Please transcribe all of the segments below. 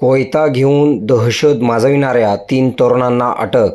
कोयता घेऊन दहशत माजविणाऱ्या तीन तरुणांना अटक.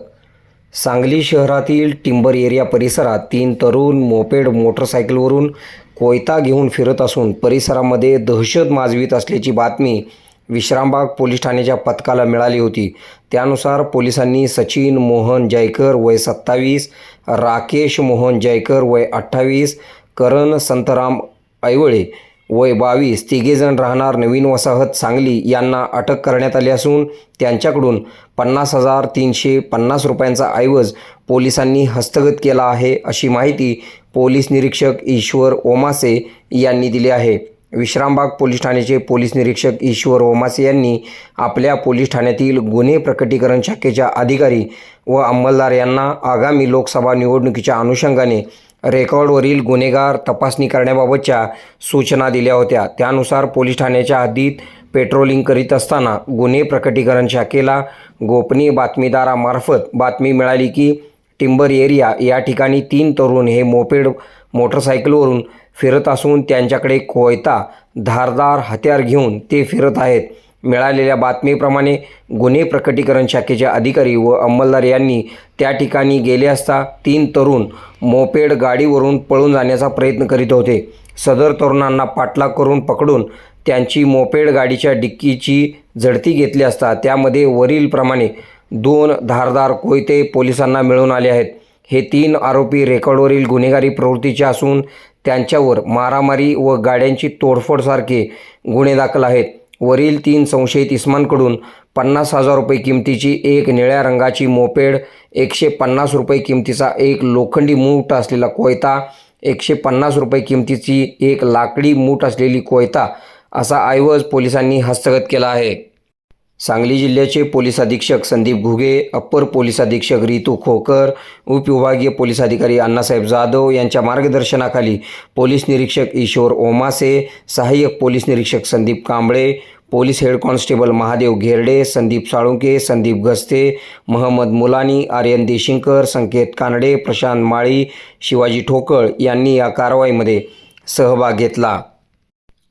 सांगली शहरातील टिंबर एरिया परिसरात तीन तरुण मोपेड मोटरसायकलवरून कोयता घेऊन फिरत असून परिसरामध्ये दहशत माजवीत असल्याची बातमी विश्रामबाग पोलीस ठाण्याच्या पथकाला मिळाली होती. त्यानुसार पोलिसांनी सचिन मोहन जयकर वय सत्तावीस राकेश मोहन जयकर वय अठ्ठावीस करण संतराम ऐवळे वय बावीस तिघेजण राहणार नवीन वसाहत सांगली यांना अटक करण्यात आली असून त्यांच्याकडून पन्नास हजार तीनशे पन्नास रुपयांचा ऐवज पोलिसांनी हस्तगत केला आहे अशी माहिती पोलीस निरीक्षक ईश्वर ओमासे यांनी दिली आहे. विश्रामबाग पोलीस ठाण्याचे पोलीस निरीक्षक ईश्वर ओमासे यांनी आपल्या पोलीस ठाण्यातील गुन्हे प्रकटीकरण शाखेच्या अधिकारी व अंमलदार यांना आगामी लोकसभा निवडणुकीच्या अनुषंगाने रेकॉर्डवरील गुन्हेगार तपासणी करण्याबाबतच्या सूचना दिल्या होत्या. त्यानुसार पोलीस ठाण्याच्या हद्दीत पेट्रोलिंग करीत असताना गुन्हे प्रकटीकरण शाखेला गोपनीय बातमीदारामार्फत बातमी मिळाली की टिंबर एरिया या ठिकाणी तीन तरुण हे मोपेड मोटरसायकलवरून फिरत असून त्यांच्याकडे कोयता धारदार हत्यार घेऊन ते फिरत आहेत. मिळालेल्या बातमीप्रमाणे गुन्हे प्रकटीकरण शाखेचे अधिकारी व अंमलदार यांनी त्या ठिकाणी गेले असता तीन तरुण मोपेड गाडीवरून पळून जाण्याचा प्रयत्न करीत होते. सदर तरुणांना पाठलाग करून पकडून त्यांची मोपेड गाडीच्या डिक्कीची झडती घेतली असता त्यामध्ये वरीलप्रमाणे दोन धारदार कोयते पोलिसांना मिळून आले आहेत. हे तीन आरोपी रेकॉर्डवरील गुन्हेगारी प्रवृत्तीचे असून त्यांच्यावर मारामारी व गाड्यांची तोडफोडसारखे गुन्हे दाखल आहेत. वरील तीन संशयित इसमांकडून पन्नास हजार रुपये किमतीची एक निळ्या रंगाची मोपेड एकशे पन्नास रुपये किमतीचा एक लोखंडी मूठ असलेला कोयता एकशे पन्नास रुपये किमतीची एक लाकडी मूठ असलेली कोयता असा ऐवज पोलिसांनी हस्तगत केला आहे. सांगली जिल्ह्याचे पोलीस अधीक्षक संदीप घुगे अप्पर पोलीस अधीक्षक रितू खोकर उपविभागीय पोलीस अधिकारी अण्णासाहेब जाधव यांच्या मार्गदर्शनाखाली पोलीस निरीक्षक ईश्वर ओमासे सहाय्यक पोलीस निरीक्षक Sandeep Kamble police head constable Mahadev Gherde Sandeep Salunke Sandeep Gaste Mohammad Mulani Aryan Deshinkar Sanket Kanade Prashant Mali Shivaji Thokal यांनी या कारवाईमध्ये सहभाग घेतला.